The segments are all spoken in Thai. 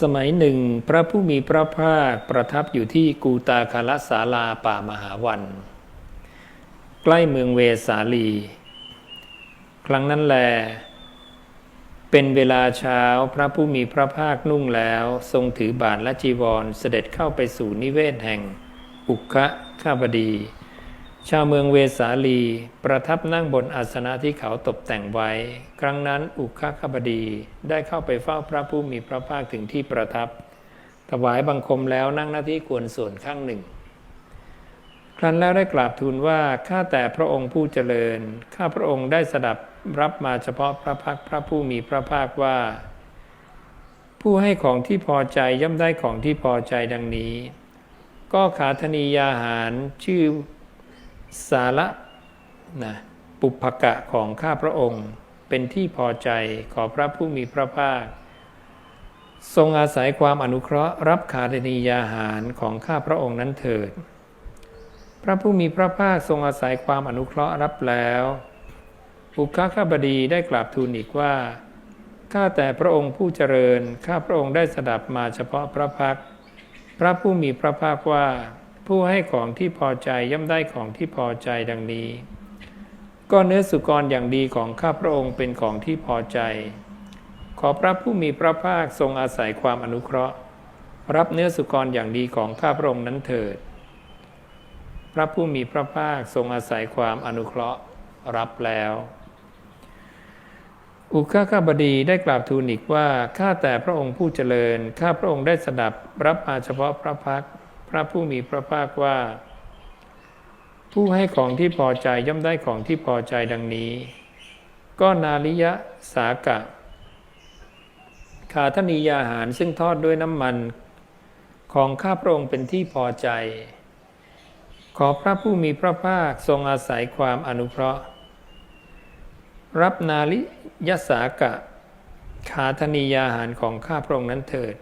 สมัยหนึ่งพระผู้มีพระภาคประทับอยู่ที่กูตาคาลสาลาป่ามหาวัน ใกล้เมืองเวสาลี ครั้งนั้นแล เป็นเวลาเช้าพระผู้มีพระภาคนุ่งแล้ว ทรงถือบาทและจีวรเสด็จเข้าไปสู่นิเวศแห่ง อุคะข้าบดี ชาวเมืองเวสาลี ประทับนั่งบนอาสนะที่เขาตกแต่งไว้ ครั้งนั้นอุคะข้าบดีได้เข้าไปเฝ้าพระผู้มีพระภาคถึงที่ประทับ ถวายบังคมแล้วนั่งหน้าที่ควรส่วนข้างหนึ่ง ครั้นแล้วได้กราบทูลว่าข้าแต่พระองค์ผู้เจริญ ข้าพระองค์ได้สดับรับมาเฉพาะพระพักพระผู้มีพระภาคว่า ผู้ให้ของที่พอใจย่อมได้ของที่พอใจดังนี้ ก็ขาธนียาหารชื่อ สาระนะปุพกะของข้าพระองค์เป็นที่พอใจขอพระผู้มีพระภาค ทรงอาศัยความอนุเคราะห์รับขาธนียาหารของข้าพระองค์นั้นเถิด พระผู้มีพระภาคทรงอาศัยความอนุเคราะห์รับแล้วปุคข้าบดีได้กราบทูลอีกว่าข้าแต่พระองค์ผู้เจริญข้าพระองค์ได้สดับมาเฉพาะพระพัก พระผู้มีพระภาคว่า ผู้ให้ของที่พอใจย่อมได้ของที่พอใจดังนี้ ก็เนื้อสุกรอย่างดีของข้าพระองค์เป็นของที่พอใจ ขอพระผู้มีพระภาคทรงอาศัยความอนุเคราะห์ รับเนื้อสุกรอย่างดีของข้าพระองค์นั้นเถิด พระผู้มีพระภาคทรงอาศัยความอนุเคราะห์รับแล้วอุคาข้าบดีได้กราบทูลอีกว่า ข้าแต่พระองค์ผู้เจริญ ข้าพระองค์ได้สดับรับมาเฉพาะพระพักต ร์พระผู้มีพระภาคว่า ผู้ให้ของที่พอใจย่อมได้ของที่พอใจดังนี้ ก็นาลิยะสากะ ขาธนียาหารซึ่งทอดด้วยน้ำมันของข้าพระองค์เป็นที่พอใจ ขอพระผู้มีพระภาคทรงอาศัยความอนุเคราะห์ รับนาลิยสากะ ขาธนียาหารของข้าพระองค์นั้นเถิด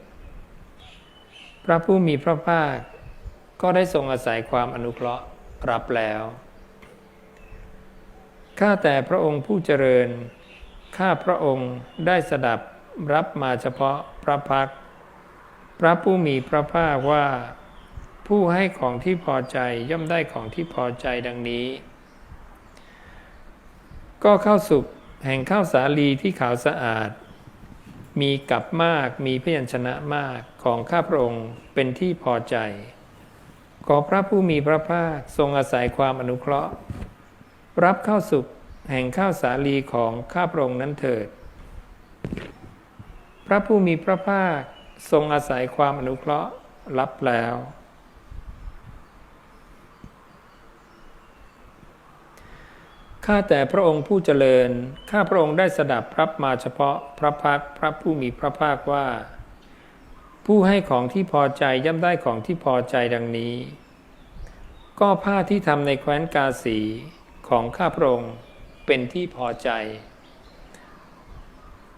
พระผู้มีพระภาค ก็ได้ทรงอาศัยความอนุเคราะห์รับแล้ว ข้าแต่พระองค์ผู้เจริญ ข้าพระองค์ได้สดับรับมาเฉพาะพระพัก พระผู้มีพระภาคว่า ผู้ให้ของที่พอใจย่อมได้ของที่พอใจดังนี้ ก็เข้าสุกแห่งข้าวสาลีที่ขาวสะอาด มีกับมากมีพยัญชนะมากของข้าพระองค์เป็นที่พอใจ ขอพระผู้มีพระภาคทรงอาศัยความอนุเคราะห์ รับข้าวสุกแห่งข้าวสาลีของข้าพระองค์นั้นเถิด พระผู้มีพระภาคทรงอาศัยความอนุเคราะห์รับแล้ว ข้าแต่พระองค์ผู้เจริญ ข้าพระองค์ได้สดับรับมาเฉพาะพระพักพระผู้มีพระภาคว่า ผู้ให้ของที่พอใจย่อมได้ของที่พอใจดังนี้ ก็ผ้าที่ทำในแคว้นกาสีของข้าพระองค์เป็นที่พอใจ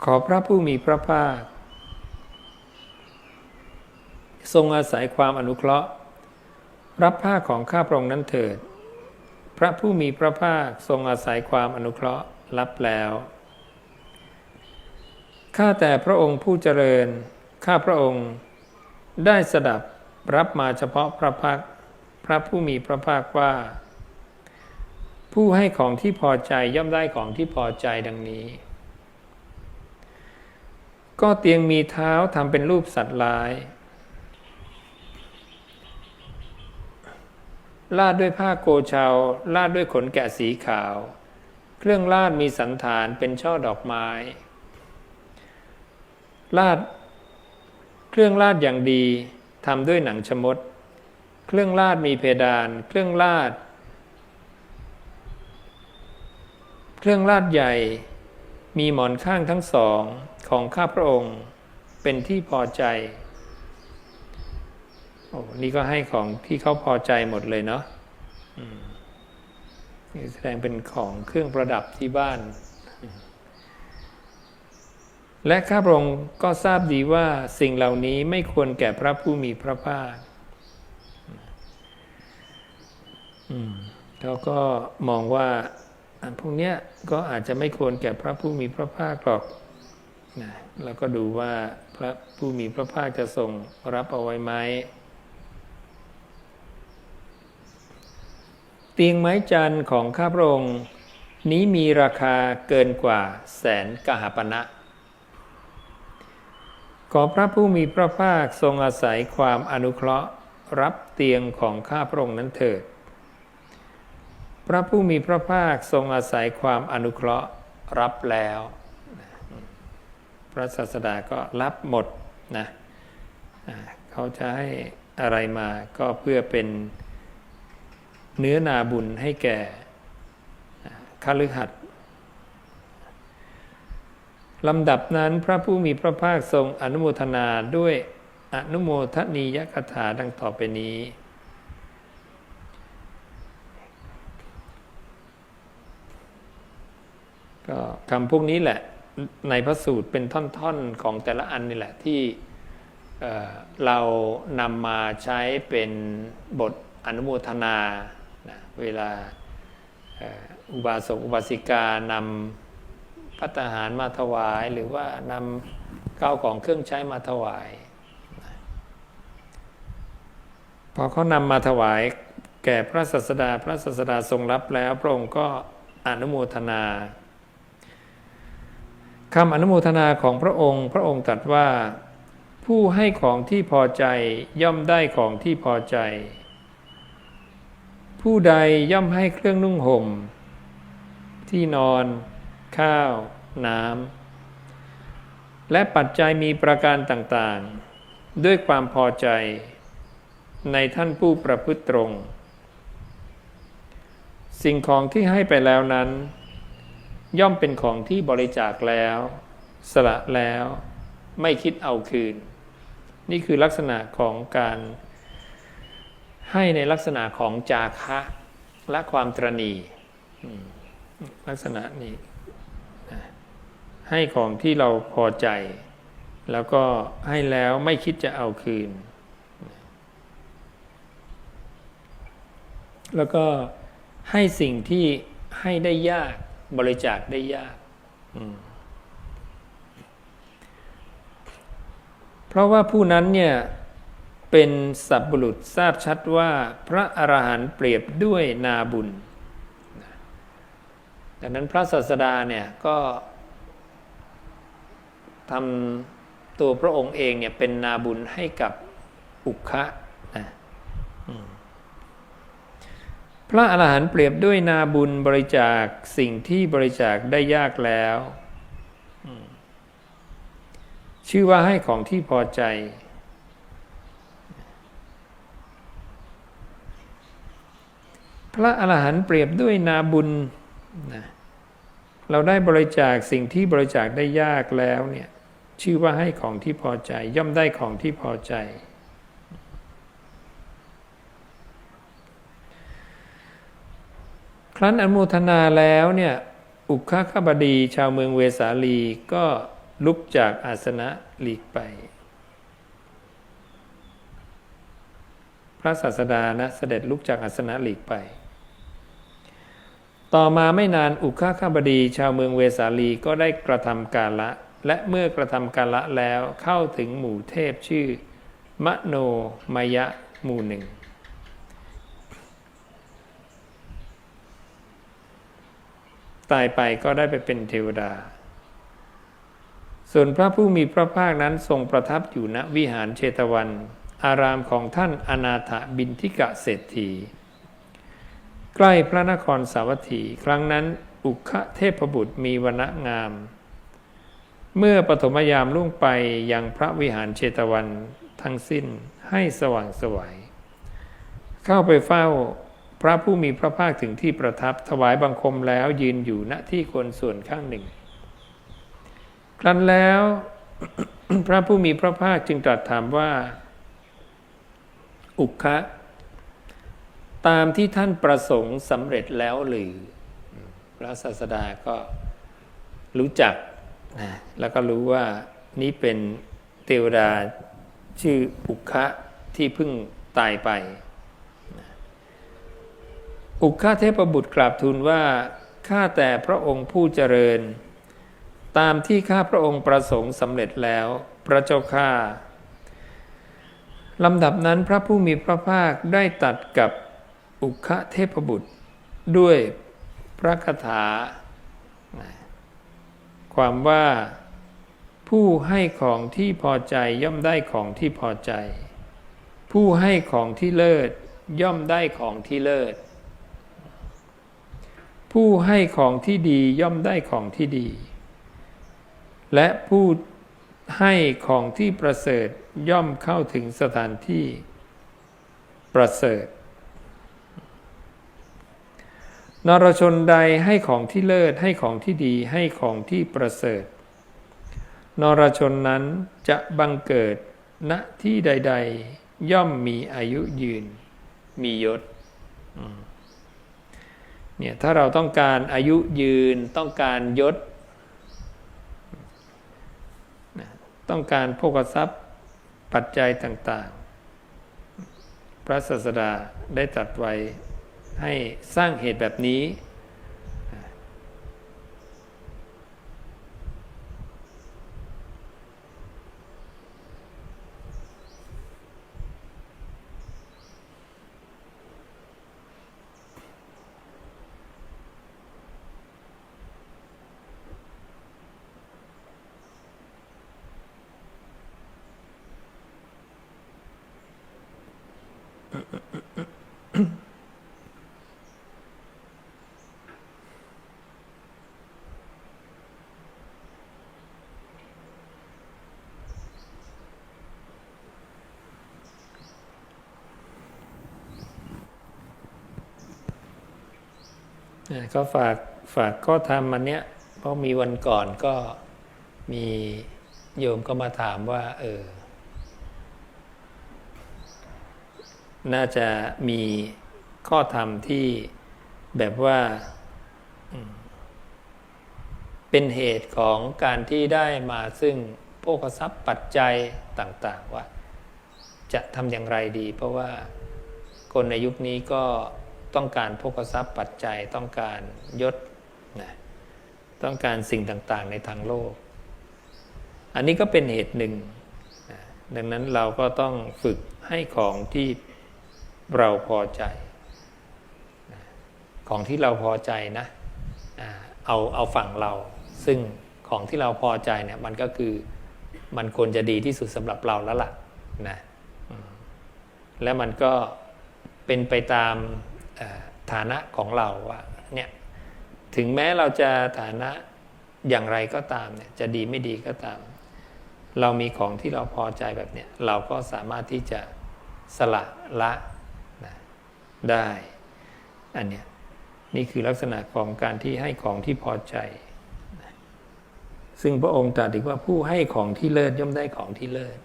ขอพระผู้มีพระภาค ทรงอาศัยความอนุเคราะห์ รับผ้าของข้าพระองค์นั้นเถิด พระผู้มีพระภาคทรงอาศัยความอนุเคราะห์รับแล้วข้าแต่พระองค์ผู้เจริญ ข้าพระองค์ ได้สดับรับมาเฉพาะพระพักพระผู้มีพระภาคว่า ผู้ให้ของที่พอใจย่อมได้ของที่พอใจดังนี้ ก็เตียงมีเท้าทำเป็นรูปสัตว์ลายลาดด้วยผ้าโกเชาลาดด้วยขนแกะสีขาว เครื่องลาดมีสันฐานเป็นช่อดอกไม้ ลาด เครื่องลาดอย่างดีทำด้วยหนังชมด เครื่องลาดมีเพดาน เครื่องลาด เครื่องลาดใหญ่ มีหมอนข้างทั้งสองของข้าพระองค์เป็นที่พอใจโอ้นี่ก็ให้ของที่เขาพอใจหมดเลยเนาะนี่แสดงเป็นของเครื่องประดับที่บ้าน และข้าพระองค์ก็ทราบดีว่าสิ่งเหล่านี้ไม่ควรแก่พระผู้มีพระภาคเขาก็มองว่าอันพวกเนี้ยก็อาจจะไม่ควรแก่พระผู้มีพระภาคหรอกนะแล้วก็ดูว่าพระผู้มีพระภาคจะทรงรับเอาไว้ไหมเตียงไม้จันทร์ของข้าพระองค์นี้มีราคาเกินกว่าแสนกหาปณะ ขอพระผู้มีพระภาคทรงอาศัยความอนุเคราะห์รับเตียงของข้าพระองค์นั้นเถิด พระผู้มีพระภาคทรงอาศัยความอนุเคราะห์รับแล้ว พระศาสดาก็รับหมดนะเขาจะให้อะไรมาก็เพื่อเป็นเนื้อนาบุญให้แก่คฤหัสถ์ ลำดับนั้นพระผู้มีพระภาคทรงอนุโมทนาด้วยอนุโมทนียกถาดังต่อไปนี้ ก็คำพวกนี้แหละในพระสูตรเป็นท่อนๆของแต่ละอันนี่แหละที่เเรานำมาใช้เป็นบทอนุโมทนานะเวลาอออุบาสกอุบาสิกานำ พัตหารมาถวายหรือว่านำข้าวของเครื่องใช้มาถวาย พอเขานำมาถวายแก่พระศาสดาพระศาสดาทรงรับแล้ว พระองค์ก็อนุโมทนาคำอนุโมทนาของพระองค์ พระองค์ตรัสว่า ผู้ให้ของที่พอใจย่อมได้ของที่พอใจ ผู้ใดย่อมให้เครื่องนุ่งห่ม ที่นอน ข้าว น้ำ และปัจจัยมีประการต่างๆ ด้วยความพอใจ ในท่านผู้ประพฤติตรง สิ่งของที่ให้ไปแล้วนั้น ย่อมเป็นของที่บริจาคแล้ว สละแล้วไม่คิดเอาคืน นี่คือลักษณะของการให้ในลักษณะของจาคะและความตรณีลักษณะนี้ ให้ของที่เราพอใจ แล้วก็ให้แล้วไม่คิดจะเอาคืน แล้วก็ให้สิ่งที่ให้ได้ยากบริจาคได้ยาก เพราะว่าผู้นั้นเนี่ยเป็นสัพบุรุษทราบชัดว่าพระอรหันต์เปรียบด้วยนาบุญดังนั้นพระศาสดาเนี่ยก็ ทำตัวพระองค์เองเนี่ยเป็นนาบุญให้กับอุคะนะพระอรหันต์เปรียบด้วยนาบุญบริจาคสิ่งที่บริจาคได้ยากแล้ว ชื่อว่าให้ของที่พอใจ พระอรหันต์เปรียบด้วยนาบุญนะเราได้บริจาคสิ่งที่บริจาคได้ยากแล้วเนี่ย ชื่อว่าให้ของที่พอใจ ย่อมได้ของที่พอใจ ครั้นอนุโมทนาแล้วเนี่ยอุคคบดีชาวเมืองเวสาลีก็ลุกจากอาสนะหลีกไป พระศาสดานะเสด็จลุกจากอาสนะหลีกไป ต่อมาไม่นานอุคคบดีชาวเมืองเวสาลีก็ได้กระทำกาละ และเมื่อกระทำกาละแล้วเข้าถึงหมู่เทพชื่อ มโนมยะหมู่หนึ่งตายไปก็ได้ไปเป็นเทวดา ส่วนพระผู้มีพระภาคนั้นทรงประทับอยู่ณวิหารเชตวัน อารามของท่านอนาถบินทิกะเศรษฐี ใกล้พระนครสาวัตถี ครั้งนั้นอุคเทพบุตรมีวรณะงาม เมื่อปฐมยามล่วงไปยังพระวิหารเชตวันทั้งสิ้นให้สว่างสวัยเข้าไปเฝ้าพระผู้มีพระภาคถึงที่ประทับถวายบังคมแล้วยืนอยู่ณที่ควรส่วนข้างหนึ่ง ครั้นแล้วพระผู้มีพระภาคจึงตรัสถามว่า อุคะ ตามที่ท่านประสงค์สำเร็จแล้วหรือ พระศาสดาก็รู้จัก นะแล้วก็รู้ว่านี้เป็นเทวดาชื่ออุคะที่เพิ่งตายไป อุคาเทพบุตรกราบทูลว่า ข้าแต่พระองค์ผู้เจริญ ตามที่ข้าพระองค์ประสงค์สำเร็จแล้ว พระเจ้าข้าลำดับนั้นพระผู้มีพระภาคได้ตัดกับอุคะเทพบุตรด้วยพระคาถา ความว่าผู้ให้ของที่พอใจย่อมได้ของที่พอใจ ผู้ให้ของที่เลิศย่อมได้ของที่เลิศ ผู้ให้ของที่ดีย่อมได้ของที่ดี และผู้ให้ของที่ประเสริฐย่อมเข้าถึงสถานที่ประเสริฐ นรชนใดให้ของที่เลิศให้ของที่ดีให้ของที่ประเสริฐ นรชนนั้นจะบังเกิดณที่ใด ๆ ย่อมมีอายุยืน มียศเนี่ยถ้าเราต้องการอายุยืนต้องการยศ ต้องการโภคทรัพย์ปัจจัยต่าง ๆ พระศาสดาได้ตรัสไว้ ให้สร้างเหตุแบบนี้ ก็ฝากฝากข้อธรรมมันเนี้ยเพราะมีวันก่อนก็มีโยมก็มาถามว่า เออ น่าจะมีข้อธรรมที่แบบว่าเป็นเหตุของการที่ได้มาซึ่งโภคทรัพย์ปัจจัยต่าง ๆ ว่า จะทำอย่างไรดี เพราะว่าคนในยุคนี้ก็ ต้องการโภคทรัพย์ปัจจัยต้องการยศนะต้องการสิ่งต่างๆในทางโลก อันนี้ก็เป็นเหตุหนึ่งนะดังนั้นเราก็ต้องฝึกให้ของที่เราพอใจนะของที่เราพอใจนะเอาเอาฝั่งเรา ซึ่งของที่เราพอใจเนี่ยมันก็คือมันควรจะดีที่สุดสำหรับเราแล้วล่ะนะและมันก็เป็นไปตาม ฐานะของเราว่าเนี่ยถึงแม้เราจะฐานะอย่างไรก็ตามเนี่ยจะดีไม่ดีก็ตาม เรามีของที่เราพอใจแบบเนี้ยเราก็สามารถที่จะสละละนะได้อันเนี้ยนี่คือลักษณะของการที่ให้ของที่พอใจ ซึ่งพระองค์ตรัสอีกว่าผู้ให้ของที่เลิศย่อมได้ของที่เลิศ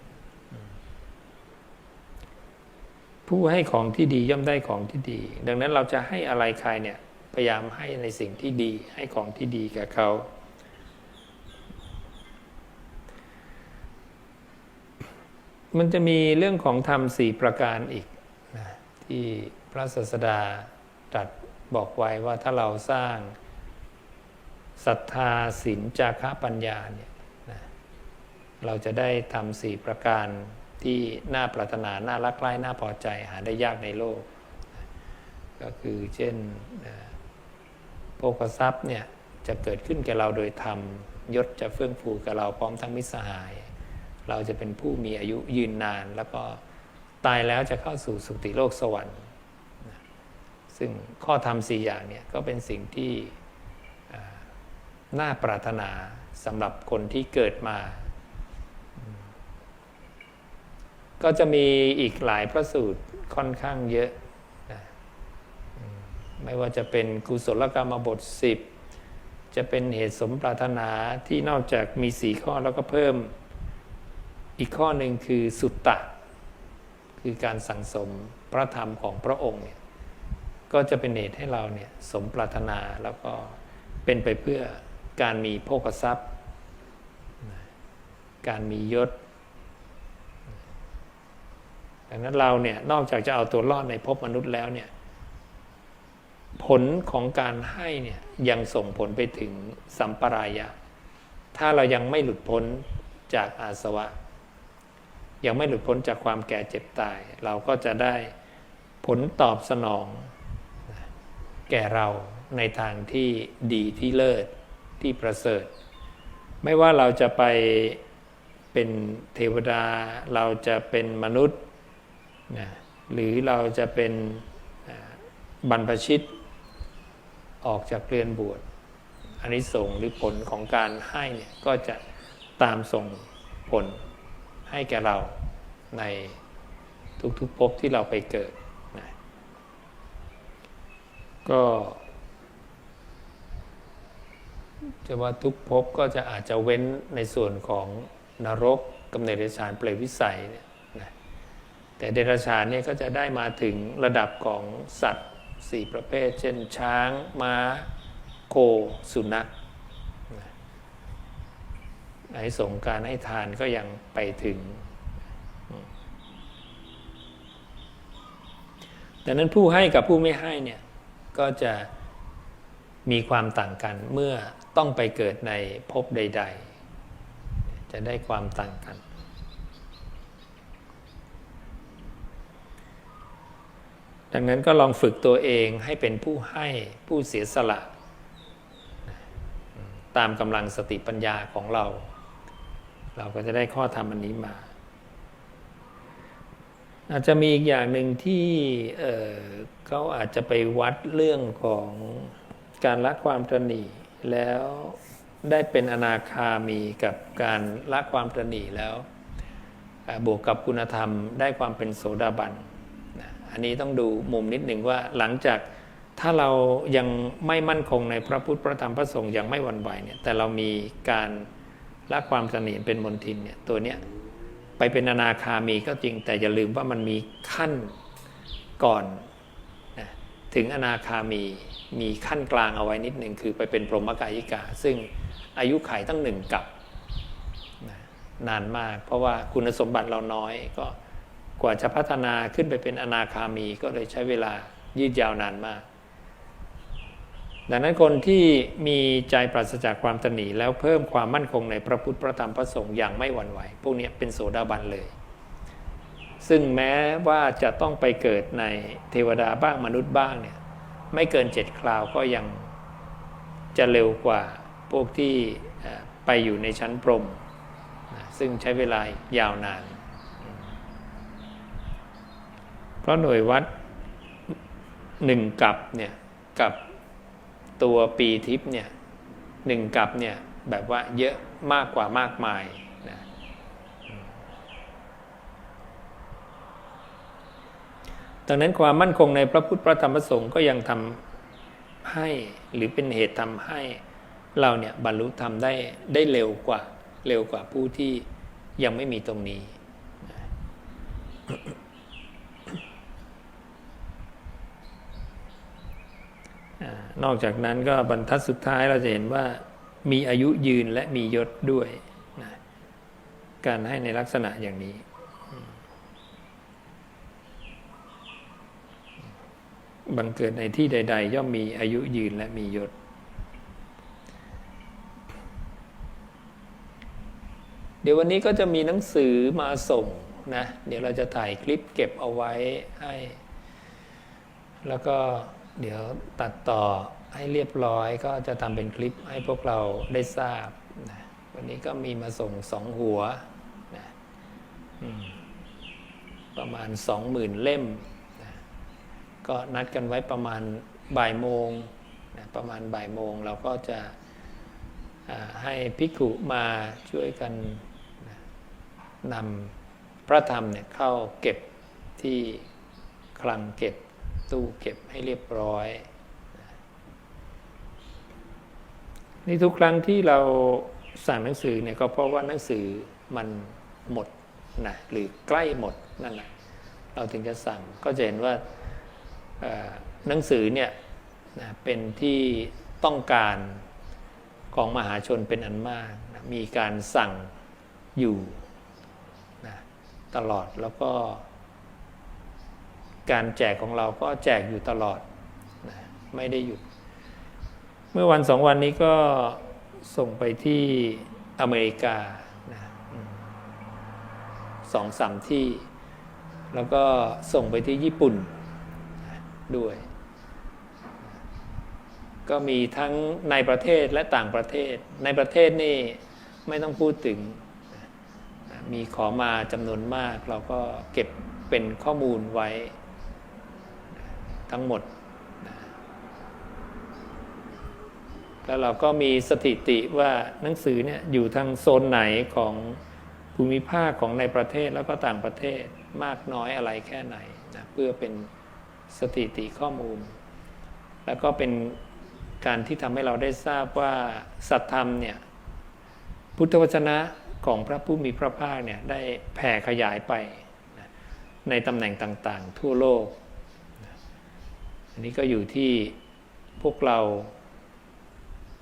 ผู้ให้ของที่ดีย่อมได้ของที่ดี ดังนั้นเราจะให้อะไรใครเนี่ยพยายามให้ในสิ่งที่ดี ให้ของที่ดีกับเขา มันจะมีเรื่องของธรรมสี่ประการอีกนะที่พระศาสดาตรัสบอกไว้ว่าถ้าเราสร้างศรัทธาศีลจาระปัญญาเนี่ยนะเราจะได้ทำสี่ประการ ที่น่าปรารถนาน่ารักใคร่น่าพอใจหาได้ยากในโลก ก็คือเช่นโภคทรัพย์เนี่ยจะเกิดขึ้นแก่เราโดยธรรมยศจะเฟื่องฟูกับเราพร้อมทั้งมิสหาย เราจะเป็นผู้มีอายุยืนนาน แล้วก็ตายแล้วจะเข้าสู่สุติโลกสวรรค์ ซึ่งข้อธรรมสี่อย่างเนี่ยก็เป็นสิ่งที่น่าปรารถนาสำหรับคนที่เกิดมา ก็จะมีอีกหลายพระสูตรค่อนข้างเยอะนะไม่ว่าจะเป็นกุศลกรรมบทสิบจะเป็นเหตุสมปรารถนาที่นอกจากมีสี่ข้อแล้วก็เพิ่มอีกข้อหนึ่งคือสุตตะ คือการสั่งสมพระธรรมของพระองค์เนี่ยก็จะเป็นเหตุให้เราเนี่ยสมปรารถนาแล้วก็เป็นไปเพื่อการมีโภคทรัพย์ การมียศ ดังนั้นเราเนี่ยนอกจากจะเอาตัวรอดในภพมนุษย์แล้วเนี่ยผลของการให้เนี่ยยังส่งผลไปถึงสัมปรายะ ถ้าเรายังไม่หลุดพ้นจากอาสวะ ยังไม่หลุดพ้นจากความแก่เจ็บตาย เราก็จะได้ผลตอบสนอง แก่เราในทางที่ดีที่เลิศที่ประเสริฐ ไม่ว่าเราจะไปเป็นเทวดา เราจะเป็นมนุษย์ นะหรือเราจะเป็นบรรพชิตออกจากเรือนบวชอันนี้ส่งหรือผลของการให้เนี่ยก็จะตามส่งผลให้แก่เราในทุกๆภพที่เราไปเกิดนะก็จะว่าทุกภพก็จะอาจจะเว้นในส่วนของนรกกำเนิดเดรัจฉานเปรตวิสัยเนี่ย แต่เดรัจฉานเนี่ยก็จะได้มาถึงระดับของสัตว์สี่ประเภท เช่น ช้างม้า โค สุนัขนะไอ้สงการให้ทานก็ยังไปถึงดังนั้นผู้ให้กับผู้ไม่ให้เนี่ยก็จะมีความต่างกันเมื่อต้องไปเกิดในภพใด ๆ จะได้ความต่างกัน ดังนั้นก็ลองฝึกตัวเองให้เป็นผู้ให้ผู้เสียสละ ตามกำลังสติปัญญาของเรา เราก็จะได้ข้อธรรมอันนี้มา อาจจะมีอีกอย่างหนึ่งที่เเขาอาจจะไปวัดเรื่องของการละความตรณีแล้วได้เป็นอนาคามีกับการละความตรณีแล้วบวกกับคุณธรรมได้ความเป็นโสดาบันนะ อันนี้ต้องดูมุมนิดหนึ่งว่าหลังจากถ้าเรายังไม่มั่นคงในพระพุทธพระธรรมพระสงฆ์ยังไม่หวั่นไหวเนี่ยแต่เรามีการละความตรณีเป็นมนทินเนี่ยตัวเนี้ยไปเป็นอนาคามีก็จริง แต่อย่าลืมว่ามันมีขั้นก่อนนะถึงอนาคามีมีขั้นกลางเอาไว้นิดหนึ่งคือไปเป็นพรหมกายิกา ซึ่งอายุไขตั้งหนึ่งกับนะนานมาก เพราะว่าคุณสมบัติเราน้อยก็ กว่าจะพัฒนาขึ้นไปเป็นอนาคามีก็เลยใช้เวลายืดยาวนานมาก ดังนั้นคนที่มีใจปราศจากความตนีแล้วเพิ่มความมั่นคงในพระพุทธพระธรรมพระสงฆ์อย่างไม่หวั่นไหว พวกนี้เป็นโสดาบันเลย ซึ่งแม้ว่าจะต้องไปเกิดในเทวดาบ้างมนุษย์บ้างเนี่ยไม่เกินเจ็ดคราวก็ยังจะเร็วกว่าพวกที่ไปอยู่ในชั้นพรม ซึ่งใช้เวลายาวนาน เพ ราะหน่วยวัดหนึ่งกับเนี่ยกับตัวปีทิพย์เนี่ยหนึ่งกับเนี่ยแบบว่าเยอะมากกว่ามากมายนะดังนั้นความมั่นคงในพระพุทธพระธรรมพระสงฆ์ก็ยังทำให้หรือเป็นเหตุทำให้เราเนี่ยบรรลุธรรมได้ได้เร็วกว่าเร็วกว่าผู้ที่ยังไม่มีตรงนี้อา นอกจากนั้นก็บรรทัดสุดท้ายเราจะเห็นว่ามีอายุยืนและมียศด้วยนะการให้ในลักษณะอย่างนี้ บังเกิดในที่ใด ๆ ย่อมมีอายุยืนและมียศ เดี๋ยววันนี้ก็จะมีหนังสือมาส่งนะ เดี๋ยวเราจะถ่ายคลิปเก็บเอาไว้ให้ แล้วก็ เดี๋ยวตัดต่อให้เรียบร้อยก็จะทำเป็นคลิปให้พวกเราได้ทราบนะวันนี้ก็มีมาส่งสองหัวนะประมาณสองหมื่นเล่มนะก็นัดกันไว้ประมาณบ่ายโมงนะประมาณบ่ายโมงเราก็จะให้ภิกขุมาช่วยกันนะนำพระธรรมเนี่ยเข้าเก็บที่คลังเก็บ ตู้เก็บให้เรียบร้อย นี่ทุกครั้งที่เราสั่งหนังสือเนี่ยก็เพราะว่าหนังสือมันหมดนะหรือใกล้หมดนั่นแหละเราถึงจะสั่งก็จะเห็นว่าหนังสือเนี่ยนะเป็นที่ต้องการของมหาชนเป็นอันมากนะมีการสั่งอยู่นะตลอดแล้วก็ การแจกของเราก็แจกอยู่ตลอดนะไม่ได้หยุด เมื่อวันสองวันนี้ก็ส่งไปที่อเมริกานะสองสามที่ แล้วก็ส่งไปที่ญี่ปุ่นด้วย ก็มีทั้งในประเทศและต่างประเทศ ในประเทศนี่ไม่ต้องพูดถึง มีขอมาจำนวนมาก เราก็เก็บเป็นข้อมูลไว้ ทั้งหมด แล้วเราก็มีสถิติว่าหนังสือเนี่ยอยู่ทางโซนไหนของภูมิภาคของในประเทศแล้วก็ต่างประเทศมากน้อยอะไรแค่ไหนนะเพื่อเป็นสถิติข้อมูล แล้วก็เป็นการที่ทำให้เราได้ทราบว่าสัตธรรมเนี่ยพุทธวจนะของพระผู้มีพระภาคเนี่ยได้แผ่ขยายไปในตำแหน่งต่างๆ ทั่วโลก นนี้ก็อยู่ที่พวกเรา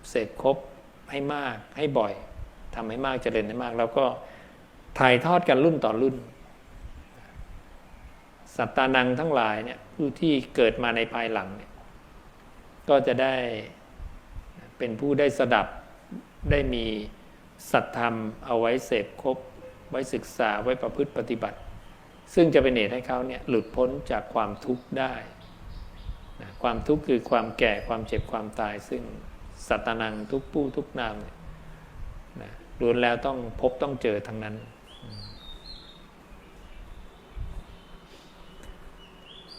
เสพครบให้มากให้บ่อยทำให้มากเจริญให้มาก แล้วก็ถ่ายทอดกันรุ่นต่อรุ่น สัตตานังทั้งหลายเนี่ยผู้ที่เกิดมาในภายหลังเนี่ยก็จะได้เป็นผู้ได้สดับได้มีสัตธรรมเอาไว้เสพครบไว้ศึกษาไว้ประพฤติปฏิบัติ ซึ่งจะเป็นเหตุให้เขาเนี่ยหลุดพ้นจากความทุกข์ได้ นะความทุกข์คือความแก่ความเจ็บความตาย ซึ่งสัตนังทุกผู้ทุกนามเนี่ยนะล้วนแล้วต้องพบต้องเจอทั้งนั้น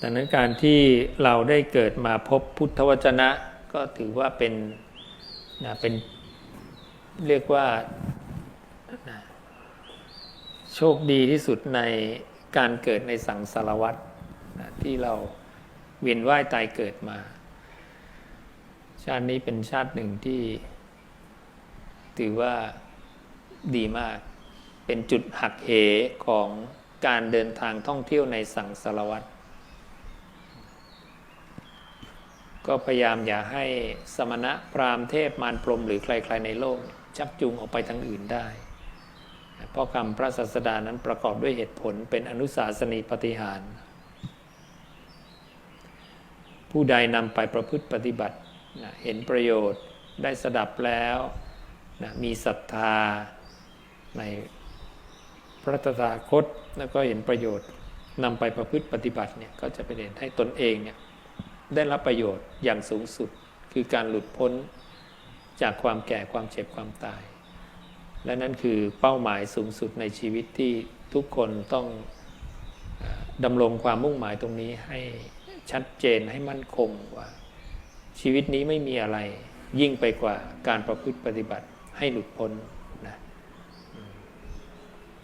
ดังนั้นการที่เราได้เกิดมาพบพุทธวจนะ ก็ถือว่าเป็นนะเป็นเรียกว่านะโชคดีที่สุดในการเกิดในสังสารวัฏนะที่เรา เวียนว่ายตายเกิดมา ชาตินี้เป็นชาติหนึ่งที่ ถือว่าดีมาก เป็นจุดหักเหของการเดินทางท่องเที่ยวในสังสารวัฏก็พยายามอย่าให้สมณะพราหมณ์เทพมารพรมหรือใครๆในโลก ชักจูงออกไปทางอื่นได้ เพราะคำพระศาสดานั้นประกอบด้วยเหตุผลเป็นอนุสาสนีปฏิหาร ผู้ใดนำไปประพฤติปฏิบัตินะเห็นประโยชน์ได้สดับแล้วนะมีศรัทธาในพระตถาคตแล้วก็เห็นประโยชน์นำไปประพฤติปฏิบัติเนี่ยก็จะเป็นเหตุให้ตนเองเนี่ยได้รับประโยชน์อย่างสูงสุดคือการหลุดพ้นจากความแก่ความเจ็บความตาย และนั่นคือเป้าหมายสูงสุดในชีวิตที่ทุกคนต้องดำรงความมุ่งหมายตรงนี้ให้ ชัดเจนให้มั่นคงว่า ชีวิตนี้ไม่มีอะไร ยิ่งไปกว่าการประพฤติปฏิบัติให้หลุดพ้น